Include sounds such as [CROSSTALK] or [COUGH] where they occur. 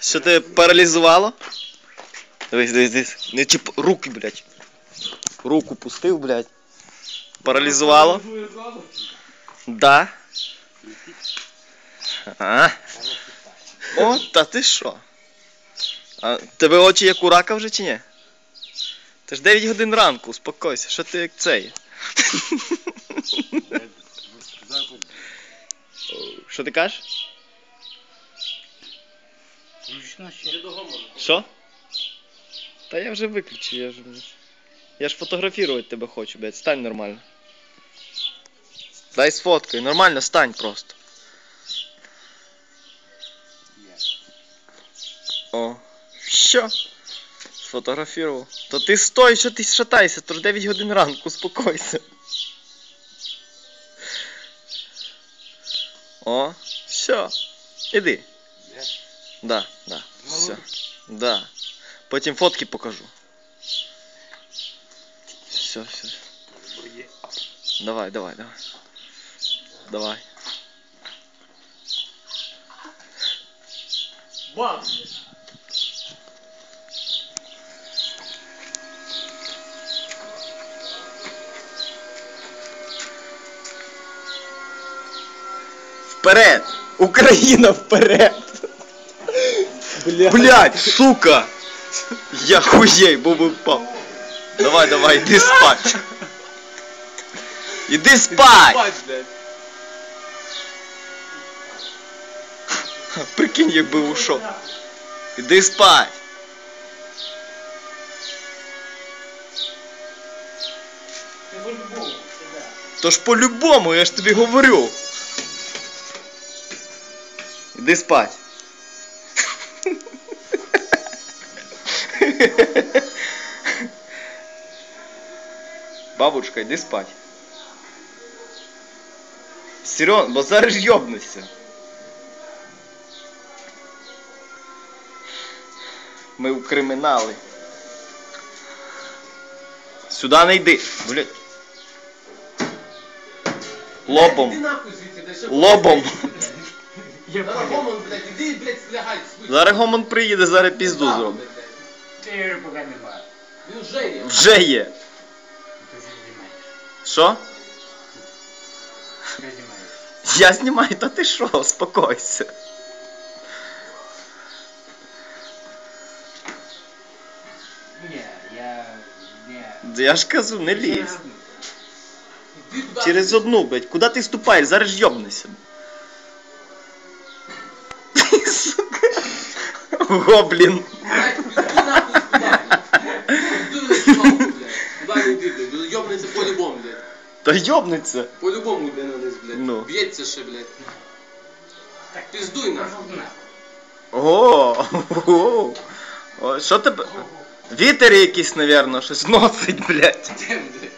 Що тебе паралізувало? Дивись, дивись, дивись. Не чіп... Руки, блядь. Руку пустив, блядь. Паралізувало? Да. А. О, та ти що? А тебе очі як у рака вже чи ні? Це ж 9 годин ранку, успокойся, що ти як цей? [LAUGHS] Що ти кажеш? Зручно ще. Що? Та я вже виключив, я ж. Я ж фотографувати тебе хочу, блядь, стань нормально. Дай сфоткай, нормально стань просто. О, що? Сфотографував. То ти стой, що ти шатайся, то ж 9 годин ранку, успокойся. О, все. Іди. Да, да, все. Да. Потім фотки покажу. Все, все. Давай, давай, давай. Давай. Бам! Вперед! Україна вперед! Бля. Блять, сука! Я хуєй, бо впав. Давай, давай, іди спать. Іди спать! Прикинь, якби ушов. Іди спать. Тож по-любому, я ж тобі говорю. Іди спать. Бабушка, іди спать. Серйозно, бо зараз йобнешся. Ми у кримінали. Сюди не йди. Лобом. Блядь, ще Лобом. Я Зараз понял. гомон, блядь, іди, блядь, слягай. Зараз приїде, зараз пізду зробить. Ти поки нема. Він вже є. Вже є. Ти вже знімаєш. Що? Ти знімаєш. Я знімаю, та ти що, успокойся. Ні, я... Ні. Я ж кажу, не лізь. Іди туди. Через одну, блядь, куди ти ступаєш? Зараз ж йобнешся. блядь. Ну, Йобнеться по-любому, блядь. Та йобнеться. По-любому йде на низ, блядь. Ну. Б'ється ще, блядь. Так, Піздуй нахуй. пошов нахуй. О, о, о, що тебе? Вітер якийсь, навірно, щось носить, блядь. Де, блядь?